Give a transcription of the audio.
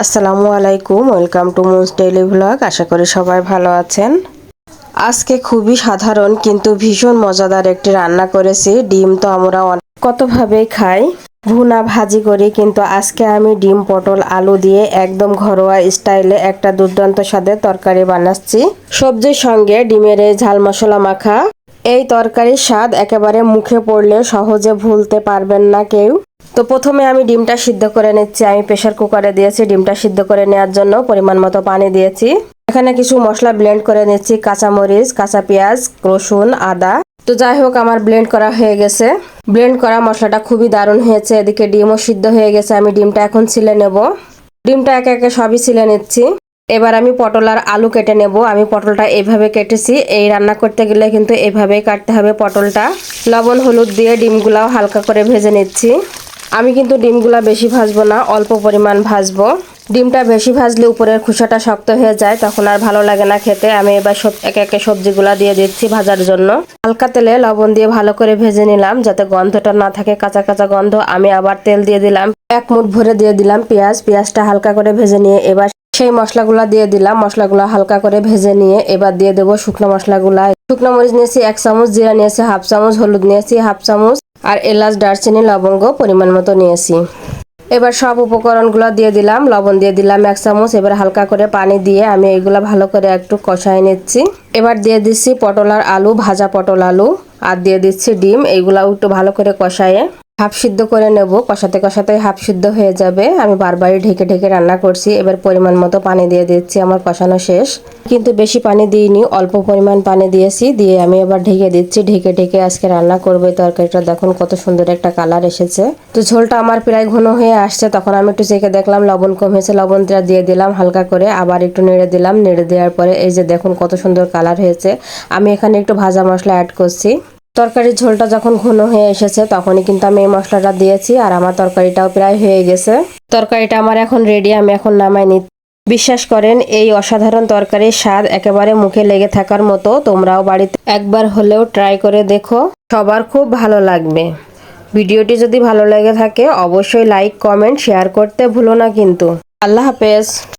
আসসালামু আলাইকুম, welcome to moons daily vlog আশা করি সবাই ভালো আছেন। আজকে খুবই সাধারণ কিন্তু ভীষণ মজাদার একটি রান্না করেছি। ডিম তো আমরা কতভাবেই খাই, ভুনা ভাজি করি, কিন্তু আজকে আমি ডিম, পটল, আলু দিয়ে একদম ঘরোয়া স্টাইলে একটা দুর্দান্ত স্বাদের তরকারি বানাচ্ছি। সবজির সঙ্গে ডিমের এই ঝাল মশলা মাখা এই তরকারির স্বাদ একেবারে মুখে পড়লে সহজে ভুলতে পারবেন না কেউ। তো প্রথমে আমি ডিমটা সিদ্ধ করে নিচ্ছি। আমি প্রেশার কুকারে দিয়েছি, ডিমটা সিদ্ধ করে নেওয়ার জন্য পরিমাণ মতো পানি দিয়েছি। এখানে কিছু মশলা ব্লেন্ড করে নিচ্ছি, কাঁচামরিচ, কাঁচা পেঁয়াজ, রসুন, আদা। তো যাই হোক, আমার ব্লেন্ড করা হয়ে গেছে। ব্লেন্ড করা মশলাটা খুবই দারুণ হয়েছে। এদিকে ডিমও সিদ্ধ হয়ে গেছে। আমি ডিমটা এখন ছিলে নেব। ডিমটা একে একে সবই ছিলে নিচ্ছি। এবার আমি পটল আর আলু কেটে নেব। আমি পটলটা এইভাবে কেটেছি। এই রান্না করতে গেলে কিন্তু এইভাবেই কাটতে হবে পটলটা। লবণ, হলুদ দিয়ে ডিমগুলাও হালকা করে ভেজে নিচ্ছি। আমি কিন্তু ডিমগুলা বেশি ভাজবো না, অল্প পরিমাণ ভাজবো। ডিমটা বেশি ভাজলে উপরের খোসাটা শক্ত হয়ে যায়, তখন আর ভালো লাগে না খেতে। আমি এবার সব একে একে সবজিগুলা দিয়ে দিচ্ছি ভাজার জন্য। হালকা তেলে লবণ দিয়ে ভালো করে ভেজে নিলাম, যাতে গন্ধটা না থাকে কাঁচা কাঁচা গন্ধ। আমি আবার তেল দিয়ে দিলাম, এক মুঠ ভরে দিয়ে দিলাম পেঁয়াজ। পেঁয়াজটা হালকা করে ভেজে নিয়ে এবার সেই মশলাগুলা দিয়ে দিলাম। মশলাগুলো হালকা করে ভেজে নিয়ে এবার দিয়ে দেবো শুকনো মশলাগুলা। শুকনো মরিচ নিয়েছি এক চামচ, জিরা নিয়েছি হাফ চামচ, হলুদ নিয়েছি হাফ চামচ আর এলাচ, দারচিনি, লবঙ্গ পরিমাণ মতো নিয়েছি। এবার সব উপকরণগুলো দিয়ে দিলাম, লবণ দিয়ে দিলাম এক চামচ। এবার হালকা করে পানি দিয়ে আমি এইগুলো ভালো করে একটু কষাই নিচ্ছি। এবার দিয়ে দিচ্ছি পটল আর আলু, ভাজা পটল আলু। আর দিয়ে দিচ্ছি ডিম এইগুলাও একটু ভালো করে কষায়ে হাফ সিদ্ধ করে নেব, কষাতে কষাতে হাফ সিদ্ধ হয়ে যাবে। আমি বারবারই ঢেকে ঢেকে রান্না করছি, এবার পরিমাণ মতো পানি দিয়ে দিচ্ছি, আমার কষানো শেষ। কিন্তু বেশি পানি দিইনি, অল্প পরিমাণ পানি দিয়েছি, দিয়ে আমি এবার ঢেকে দিচ্ছি, ঢেকে ঢেকে আজকে রান্না করব এই তরকারিটা, দেখুন কত সুন্দর একটা কালার এসেছে। তো ঝোলটা আমার প্রায় ঘন হয়ে আসছে, তখন আমি একটু চেখে দেখলাম, লবণ কম হয়েছে লবণটা দিয়ে দিলাম হালকা করে, আবার একটু নেড়ে দিলাম, নেড়ে দেওয়ার পরে এই যে দেখুন কত সুন্দর কালার হয়েছে। আমি এখানে একটু ভাজা মশলা অ্যাড করছি। তরকারির ঝোলটা যখন ঘন হয়ে এসেছে, তখনই কিন্তু আমি এই মশলাটা দিয়েছি আর আমার তরকারিটাও প্রায় হয়ে গেছে। তরকারিটা আমার এখন রেডি আমি এখন নামাই নি বিশ্বাস করেন, এই অসাধারণ তরকারির স্বাদ একেবারে মুখে লেগে থাকার মতো। তোমরাও বাড়িতে একবার হলেও ট্রাই করে দেখো, সবার খুব ভালো লাগবে। ভিডিওটি যদি ভালো লেগে থাকে, অবশ্যই লাইক কমেন্ট শেয়ার করতে ভুলো না কিন্তু। আল্লাহ হাফেজ।